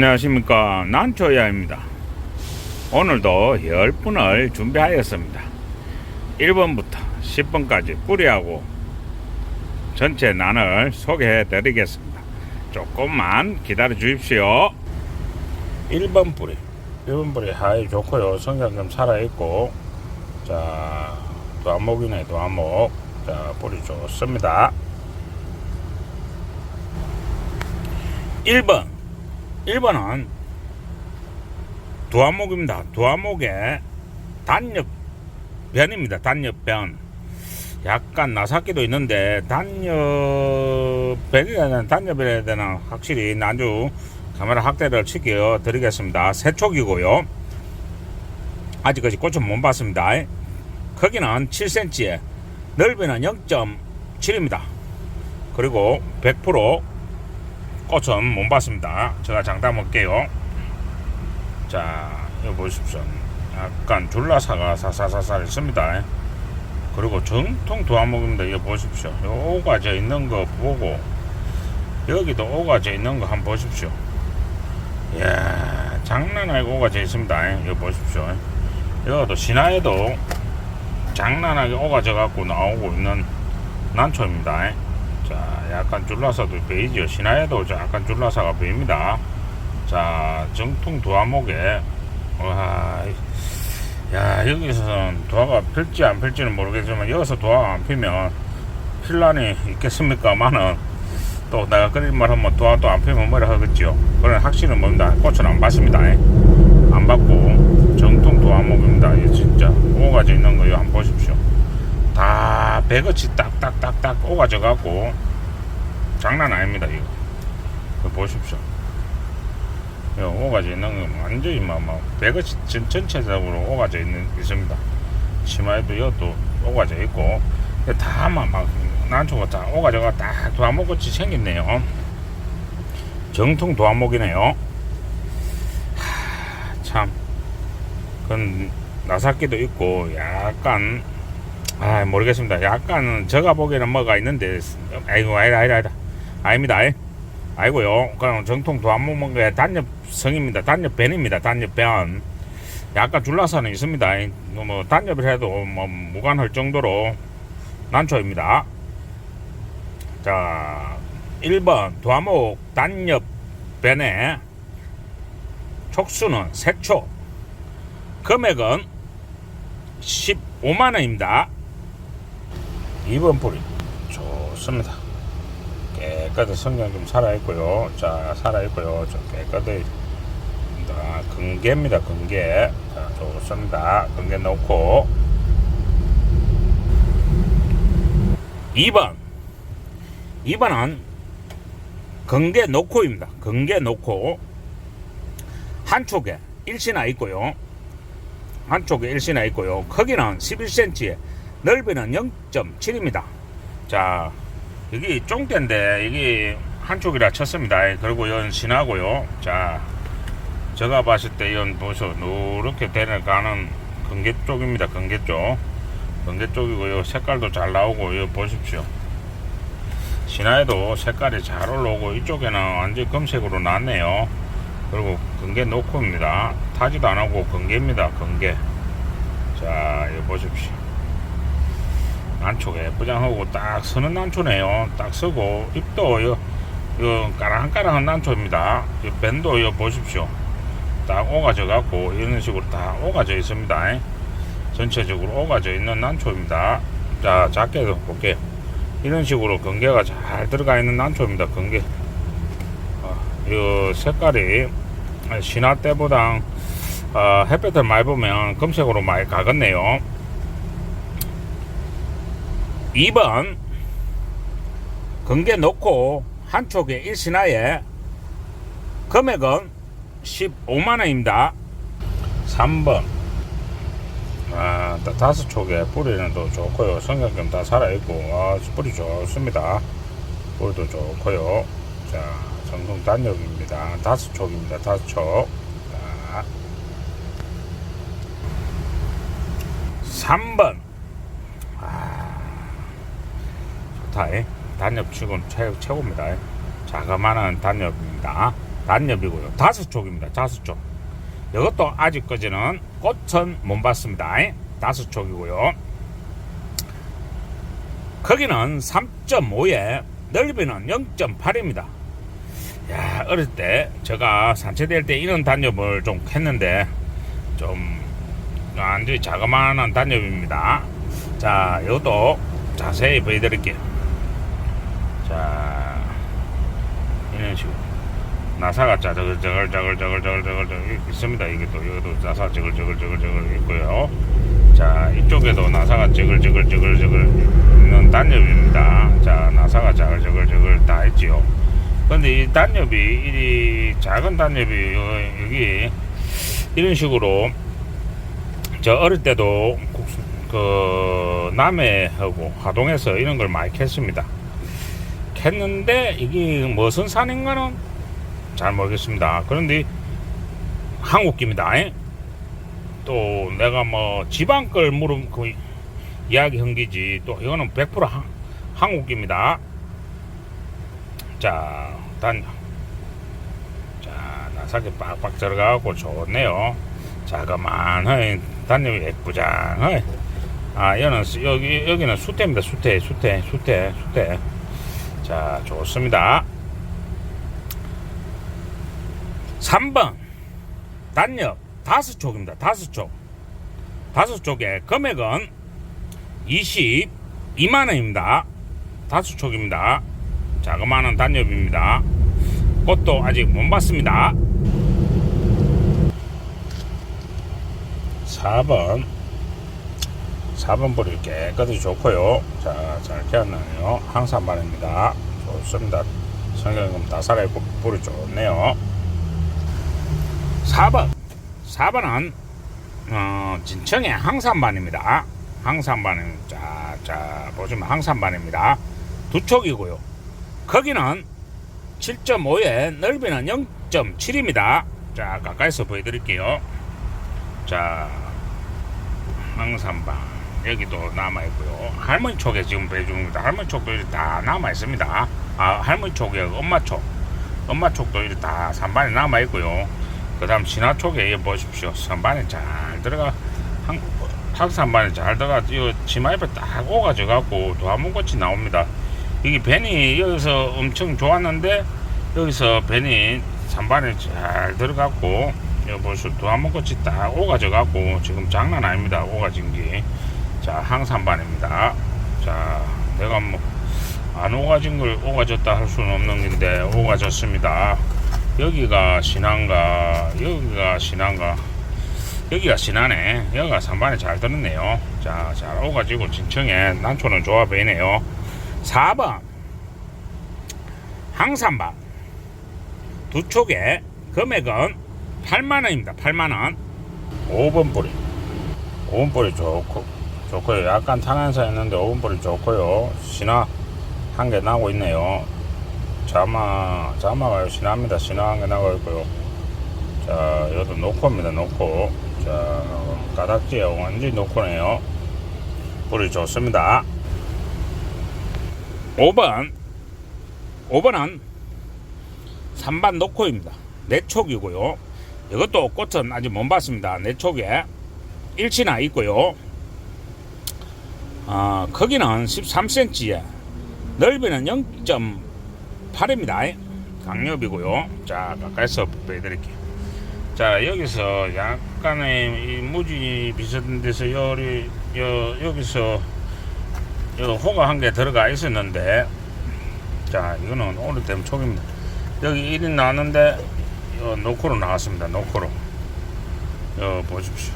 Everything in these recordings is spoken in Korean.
안녕하십니까. 난초야입니다. 오늘도 10분을 준비하였습니다. 1번부터 10번까지 뿌리하고 전체 난을 소개해 드리겠습니다. 조금만 기다려 주십시오. 1번 뿌리. 1번 뿌리 하이 좋고요. 성장 좀 살아있고. 자 도안목이네 도안목 자 뿌리 좋습니다. 1번 1번은 두화목입니다. 두화목의 단엽변입니다. 단엽변. 약간 나삭기도 있는데 단엽변이라 되나 단엽이라 되나 확실히 나주 카메라 확대를 시켜 드리겠습니다. 세촉이고요. 아직까지 꽃은 못 봤습니다. 크기는 7cm에 넓이는 0.7입니다. 그리고 100% 꽃은 못 봤습니다. 제가 장담 할게요. 자, 이거 보십시오. 약간 줄라사가 사사사살 있습니다. 그리고 정통 도화목입니다. 이거 보십시오. 요 오가져 있는 거 보고 여기도 오가져 있는 거 한번 보십시오. 이야, 장난 아니고 오가져 있습니다. 이거 보십시오. 이것도 신화에도 장난하게 오가져 갖고 나오고 있는 난초입니다. 자, 약간 줄라사도 보이죠. 신화에도 저 약간 줄라사가 보입니다. 자, 정통 도화목에, 와, 야, 여기서는 도화가 필지 안 필지는 모르겠지만, 여기서 도화가 안 피면, 필란이 있겠습니까만은, 또 내가 그런 말 하면 도화도 안 피면 뭐라 하겠지요. 그런 확실은 뭡니다. 꽃은 안 받습니다. 안 받고, 정통 도화목입니다. 이 진짜, 오가지 있는 거, 이거 한번 보십시오. 다 배것이 딱딱딱딱 오가져 갖고 장난 아닙니다 이거. 이거 보십시오. 이거 오가져 있는 거 완전히 막, 막 배것이 전, 전체적으로 오가져 있는 있습니다. 치마에도 이것도 오가져 있고 다막 막 난초가 다 오가져가 딱 도화목같이 생겼네요. 정통 도화목이네요. 하, 참. 그건 나삭기도 있고 약간 아 모르겠습니다. 약간 제가 보기에는 뭐가 있는데 아이고 아니다 아니다 아니다 아닙니다. 아이. 아이고요. 그냥 정통 도안목의 단엽성입니다. 단엽변입니다. 단엽변. 약간 줄라사는 있습니다. 이, 뭐 단엽을 해도 뭐 무관할 정도로 난초입니다. 자 1번 도안목 단엽변의 촉수는 색초 금액은 15만원입니다. 2번 뿌리 좋습니다. 깨끗이 성장 좀 살아있고요. 자, 살아있고요. 좀 깨끗이 아, 근개입니다. 근개. 자, 좋습니다. 근개 넣고 2번 2번은 근개 놓고입니다. 근개 놓고 한쪽에 일신화 있고요. 한쪽에 일신화 있고요. 크기는 11cm에 넓이는 0.7입니다. 자, 여기 쫑대인데 여기 한쪽이라 쳤습니다. 그리고 이건 신하고요. 자, 제가 봤을 때 이건 보소 누렇게 되가는 근개 쪽입니다. 근개 쪽. 근개 쪽이고요. 색깔도 잘 나오고 요 보십시오. 신화에도 색깔이 잘 올라오고 이쪽에는 완전 검색으로 났네요. 그리고 근개 놓고입니다. 타지도 안 하고 근개입니다. 근개. 자, 이거 보십시오. 난초가 예쁘장하고 딱 서는 난초네요. 딱 서고 잎도 요, 요 까랑까랑한 난초입니다. 이 밴도 요 보십시오. 딱 오가져 갖고 이런 식으로 다 오가져 있습니다. 전체적으로 오가져 있는 난초입니다. 자, 작게도 볼게요. 이런 식으로 건개가 잘 들어가 있는 난초입니다. 건개. 어, 이 색깔이 신화 때보다 어, 햇볕을 많이 보면 검색으로 많이 가겠네요. 2번 건개 놓고 한쪽에 일신하에 금액은 15만원입니다. 3번. 아, 다- 다섯 촉에 뿌리는 또 좋고요. 성격좀 다 살아있고. 아, 뿌리 좋습니다. 뿌리도 좋고요. 자 정동 단역입니다. 다섯 촉입니다. 다섯 촉 자, 3번 좋다. 예. 단엽 치곤 최, 최고입니다. 예. 자그마한 단엽입니다. 단엽이고요. 다섯 촉입니다. 다섯 촉. 이것도 아직까지는 꽃은 못 봤습니다. 다섯 촉이고요. 크기는 3.5에 넓이는 0.8입니다. 야, 어릴 때 제가 산채될 때 이런 단엽을 좀 했는데 좀 완전히 자그마한 단엽입니다. 자, 이것도 자세히 보여드릴게요. 자, 이런 식으로 나사가 자 저글 저글 저글 저글 저글 저글 저글 있습니다. 이게 또 이것도 나사 저글 저글 저글 저글 있고요. 자, 이쪽에도 나사가 저글 저글 저글 저글 있는 단엽입니다. 자, 나사가 저글 다 있지요. 근데 이 단엽이 이 작은 단엽이 요- 여기 이런 식으로 저 어릴 때도 그 남해하고 하동에서 이런 걸 많이 캤습니다. 캤는데 이게 무슨 산인가는 잘 모르겠습니다. 그런데 한국기입니다. 에? 또 내가 뭐 지방 걸 물음 그 이야기 한 기지 또 이거는 100% 한, 한국기입니다. 자, 단, 자, 나사게 빡빡 들어가고 좋네요. 자그마한 단념이 예쁘장해. 아, 여는 여기 여기는 수태입니다. 수태, 수태, 수태, 수태. 자, 좋습니다. 3번 단엽 다섯 촉입니다. 다섯 촉. 다섯 촉의 금액은 22만 원입니다. 다섯 촉입니다. 자그마한 단엽입니다. 꽃도 아직 못 봤습니다. 4번 4번 볼이 깨끗이 좋고요. 자, 잘 키웠나요? 항상 반입니다. 좋습니다. 성경금 다 살아있고 볼이 좋네요. 4번 4번은 어, 진청의 항산반입니다. 항산반은 자, 자 보시면 항산반입니다. 두 촉이고요. 거기는 7.5에 넓이는 0.7입니다. 자 가까이서 보여드릴게요. 자 항산반 여기도 남아 있고요. 할머니 촉에 지금 배줍니다. 할머니 촉도 이렇게 다 남아 있습니다. 아 할머니 촉에 엄마 촉, 엄마 촉도 이렇게 다 산반에 남아 있고요. 그 다음 신화 이거 보십시오. 선반에 잘 들어가 한 탁산반에 잘 들어가 이 치마 옆에 딱 오가져 갖고 도화문꽃이 나옵니다. 이게 벤이 여기서 엄청 좋았는데 여기서 벤이 산반에 잘 들어갔고 여기 보시면 도화문꽃이 딱 오가져 갖고 지금 장난 아닙니다. 오가진 게. 자 항산반입니다. 자 내가 뭐 안 오가진 걸 오가졌다 할 수는 없는 건데 오가졌습니다. 여기가 신한가 여기가 신한가. 여기가 신하네 여기가 산반에 잘 들었네요. 자 잘 오가지고 진청에 난초는 좋아 보이네요. 4번. 항산반. 두 촉에 금액은 8만원입니다. 8만원. 5번 뿌리. 5번 뿌리 좋고 좋고요. 약간 탄한사였는데 5번 뿌리 좋고요. 신화 한 개 나고 있네요. 자마 자마가 신합니다. 신화 한 개 나고 있고요. 자 이것도 노코입니다. 노코. 자 가닥지에 완전히 노코네요. 뿌리 좋습니다. 5번 5번은 3반 노코입니다. 내촉이고요. 이것도 꽃은 아직 못 봤습니다. 내촉에 일치나 있고요 아, 크기는 13cm에 넓이는 0.8입니다. 강력이고요. 자 가까이서 보여드릴게요. 자 여기서 약간의 이 무지 비슷한 데서 여리 여, 여기서 요 호가 한 개 들어가 있었는데 자 이거는 오래된 촉입니다. 여기 1인 나왔는데 요 노코로 나왔습니다. 노코로. 요 보십시오.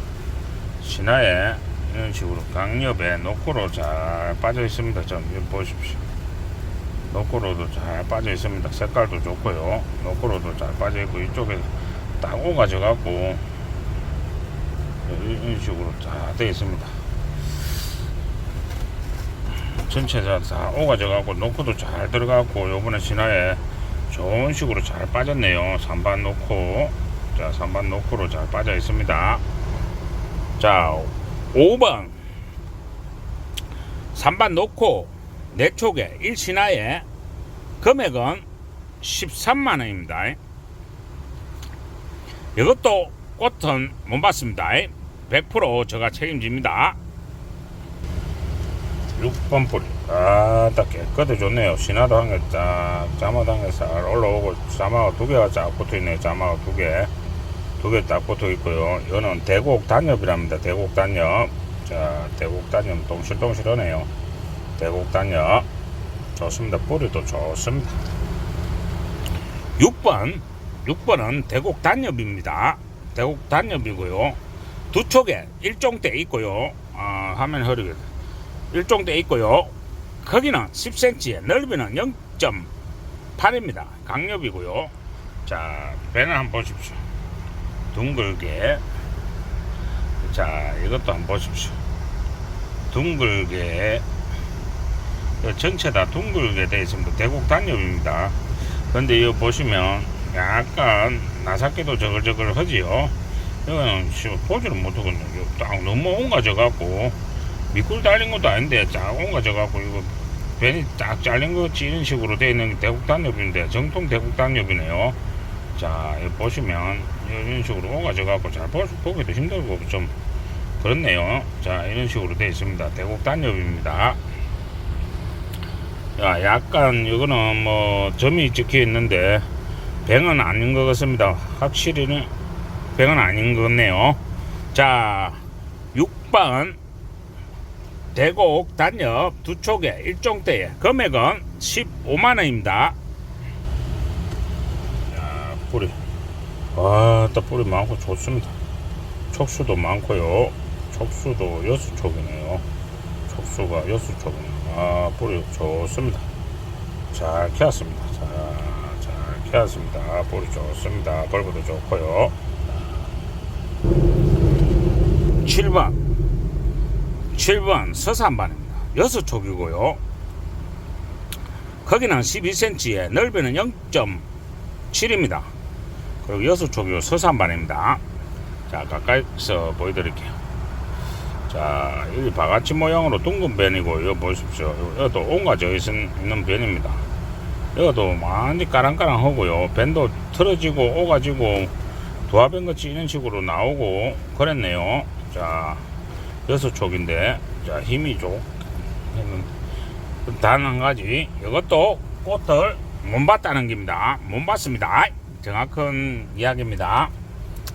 신화에 이런 식으로 강엽에 노코로 잘 빠져 있습니다. 좀 보십시오. 노코로도 잘 빠져 있습니다. 색깔도 좋고요. 노코로도 잘 빠져 있고 이쪽에 딱 오가져 갖고 이런 식으로 다 되어 있습니다. 전체 다, 다 오가져 갖고 노코도 잘 들어가고 요번에 신화에 좋은 식으로 잘 빠졌네요. 3반 노코. 자 3반 노코로 잘 빠져 있습니다. 자 5번 3반 노코 내촉에 1신화에 금액은 13만원입니다 이것도 꽃은 못 봤습니다. 100% 제가 책임집니다. 6번 뿌리. 아, 딱 깨끗해 좋네요. 신화도 한개 쫙, 자마도 한개싹 올라오고, 자마가 두 개가 쫙 붙어 있네요. 자마가 두 개. 두개딱 붙어 있고요. 이거는 대곡 단엽이랍니다. 대곡 단엽. 자, 대곡 단엽 동실동실하네요. 대곡 단엽. 좋습니다. 뿌리도 좋습니다. 6번. 6번은 대곡 단엽입니다. 대곡 단엽이고요. 두 쪽에 일종대 있고요. 아, 화면 흐리게. 일종대 있고요. 크기는 10cm에 넓이는 0.8입니다. 강력이고요. 자, 배는 한번 보십시오. 둥글게. 자, 이것도 한번 보십시오. 둥글게. 이 전체 다 둥글게 되어 있습니다. 대곡 단엽입니다. 근데 이거 보시면 약간 나삭게도 저글저글 하지요. 이거는 씨, 보지를 못하거든요. 딱 너무 옹가져갖고 미꿀 달린 것도 아닌데 쫙 옹가져갖고 이거 괜히 딱 잘린 거 이런 식으로 되어 있는 게 대국 단엽인데 정통 대국 단엽이네요. 자, 이거 보시면 이런 식으로 옹가져갖고 잘 보, 보기도 힘들고 좀 그렇네요. 자, 이런 식으로 되어 있습니다. 대국 단엽입니다. 야, 약간 이거는 뭐 점이 찍혀 있는데 병은 아닌 것 같습니다. 확실히는 병은 아닌 것 같네요. 자, 6번 대곡 단엽 두 촉에 일종대에 금액은 15만 원입니다. 야, 뿌리. 와, 또 뿌리 많고 좋습니다. 촉수도 많고요. 촉수도 여섯 촉이네요. 촉수가 여섯 촉이네요. 아, 뿌리 좋습니다. 잘 캐왔습니다. 자, 잘 캐왔습니다. 뿌리 좋습니다. 벌거도 좋고요. 7번 7번 서산반입니다. 여섯 촉이고요. 크기는 12cm에 넓이는 0.7입니다. 그리고 촉이고 서산반입니다. 자, 가까이서 보여드릴게요. 자, 여기 바가지 모양으로 둥근 변이고, 이거 보십시오. 이것도 옹가져 있는 변입니다. 이것도 많이 까랑까랑하고요. 밴도 틀어지고, 오가지고, 도화변 같이 이런 식으로 나오고, 그랬네요. 자, 여섯 촉인데, 자, 힘이 좀, 단 한 가지, 이것도 꽃을 못 봤다는 겁니다. 못 봤습니다. 정확한 이야기입니다.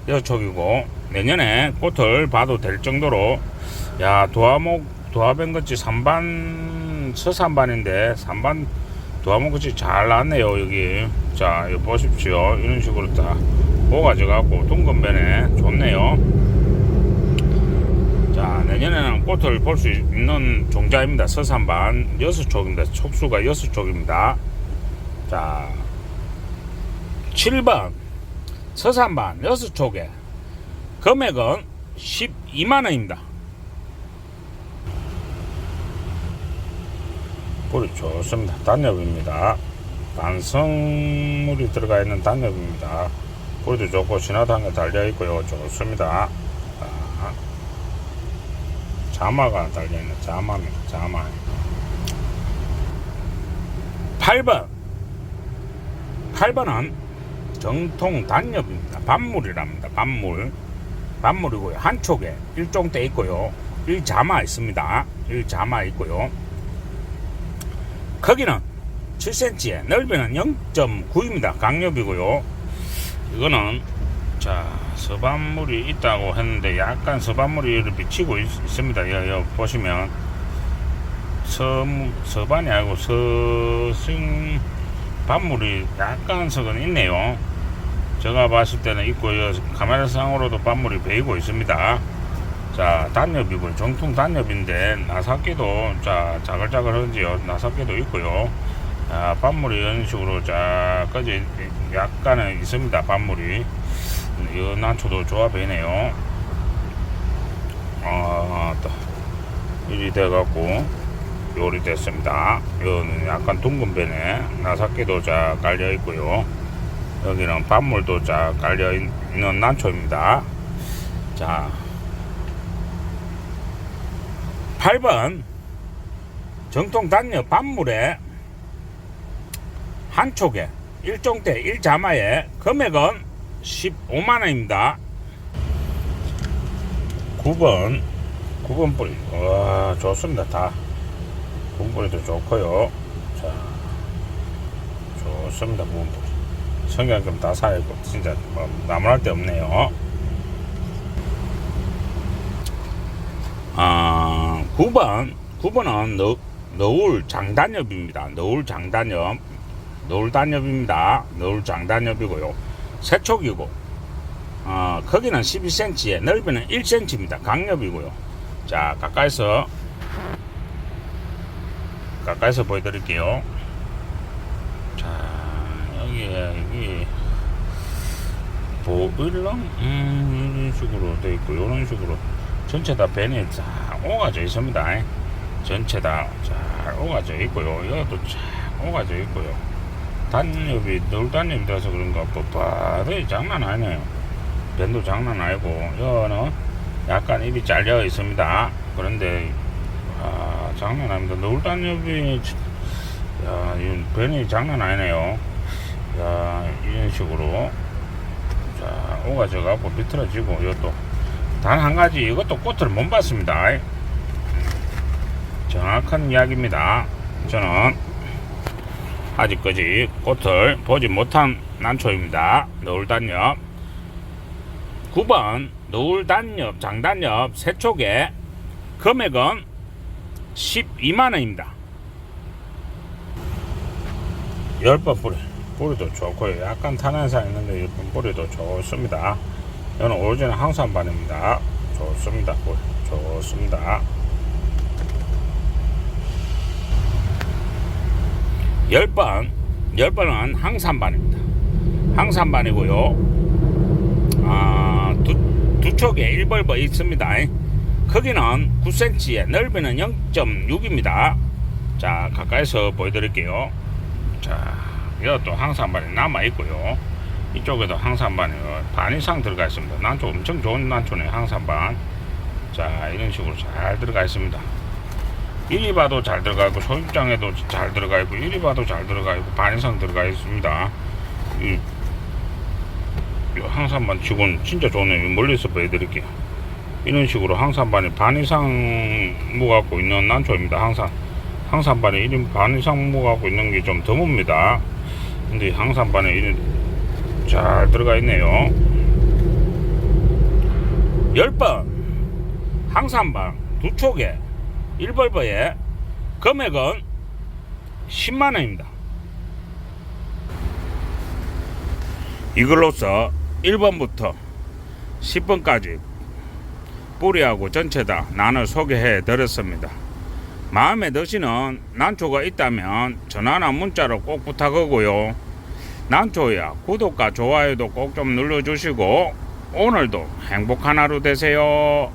여섯 촉이고, 내년에 꽃을 봐도 될 정도로 야 도화목 도화변 같이 3반 서산반인데 3반 도화목 같이 잘 나왔네요 여기. 자 이거 보십시오. 이런 식으로 딱 모가져 갖고 둥근변에 좋네요. 자 내년에는 꽃을 볼 수 있는 종자입니다. 서산반 6촉입니다. 촉수가 6촉입니다. 자 7번 서산반 6촉에 금액은 12만원입니다 뿌리 좋습니다. 단엽입니다. 단성물이 들어가 있는 단엽입니다. 뿌리도 좋고 신화도 한개 달려 있고요. 좋습니다. 자, 자마가 달려 있는 자마입니다. 자마. 8번. 8번은 정통 단엽입니다. 반물이랍니다. 반물. 반물이고요. 한쪽에 일종대 있고요. 일자마 있습니다. 일자마 있고요. 크기는 7cm에 넓이는 0.9입니다. 강력이고요. 이거는 자 서반물이 있다고 했는데 약간 서반물이 비치고 있, 습니다 여기, 보시면 서 서반이 아니고 서승 반물이 약간 석은 있네요. 제가 봤을 때는 있고요. 카메라 상으로도 반물이 베이고 있습니다. 자, 단엽이고 정통 단엽인데 나삭기도 자 자글자글한지요. 나삭기도 있고요. 아, 반물이 이런 식으로 쫙까지 약간은 있습니다. 반물이 이 난초도 좋아 보이네요. 아, 또 일이 돼갖고 요리 됐습니다. 이거는 약간 둥근 변에 나삭기도 쫙 깔려 있고요. 여기는 반물도 쫙 깔려 있는 난초입니다. 자. 8번 정통 단엽 반물에 한 촉에 일종대 일자마에 금액은 15만 원입니다. 9번 9번 뿌리 와 좋습니다 다 9번 뿌리도 좋고요 자 좋습니다 9번 뿌리 성경금 다 사이고 진짜 뭐 나무랄 데 없네요 아 9번 9번은 너, 너울 장단엽입니다 너울 장단엽 너울 단엽입니다 너울 장단엽이고요 세촉이고 어, 크기는 12cm에 넓이는 1cm입니다. 강엽이고요. 자, 가까이서 가까이서 보여드릴게요. 자, 여기에 여기 보일러 음, 이런 식으로 돼 있고 이런 식으로 전체 다 벤이 쫙 오가져 있습니다. 전체 다잘 오가져 있고요. 이것도 쫙 오가져 있고요. 단엽이 늘 단엽이 돼서 그런가 뻣뻣해 장난 아니네요. 밴도 장난 아니고 여는 약간 입이 잘려 있습니다. 그런데 아 장난 아닙니다. 노을단엽이 야 이건 밴이 장난 아니네요. 야 이런 식으로 자 오가져 갖고 비틀어지고 이것도 단 한 가지 이것도 꽃을 못 봤습니다. 정확한 이야기입니다. 저는 아직까지 꽃을 보지 못한 난초입니다. 노을단엽 9번 노을단엽 장단엽 세촉에 금액은 12만원입니다 10번 뿌리 뿌리도 좋고요 약간 탄환상 있는데 10번 뿌리도 좋습니다. 이거는 오리지널 항산반입니다. 좋습니다 뿌리 좋습니다. 10번 10번은 항산반입니다. 항산반이고요. 아, 두, 두 촉에 1벌버 있습니다. 크기는 9cm에 넓이는 0.6입니다. 자, 가까이서 보여드릴게요. 자, 이것도 항산반이 남아있고요. 이쪽에도 항산반이 반 이상 들어가 있습니다. 난초 엄청 좋은 난초네, 항산반. 자, 이런 식으로 잘 들어가 있습니다. 이리 봐도 잘 들어가 있고, 소입장에도 잘 들어가 있고, 이리 봐도 잘 들어가 있고, 반 이상 들어가 있습니다. 이 항산반 치고는 진짜 좋네요. 멀리서 보여드릴게요. 이런 식으로 항산반이 반 이상 무갖고 있는 난초입니다. 항산 항산반이 1인 반 이상 무갖고 있는 게 좀 드뭅니다. 근데 항산반에 이런 잘 들어가 있네요. 10번 항산반 두 촉에 1벌버에 금액은 10만원입니다. 이걸로써 1번부터 10번까지 뿌리하고 전체 다 나눠 소개해 드렸습니다. 마음에 드시는 난초가 있다면 전화나 문자로 꼭 부탁하고요. 난초야 구독과 좋아요도 꼭 좀 눌러주시고 오늘도 행복한 하루 되세요.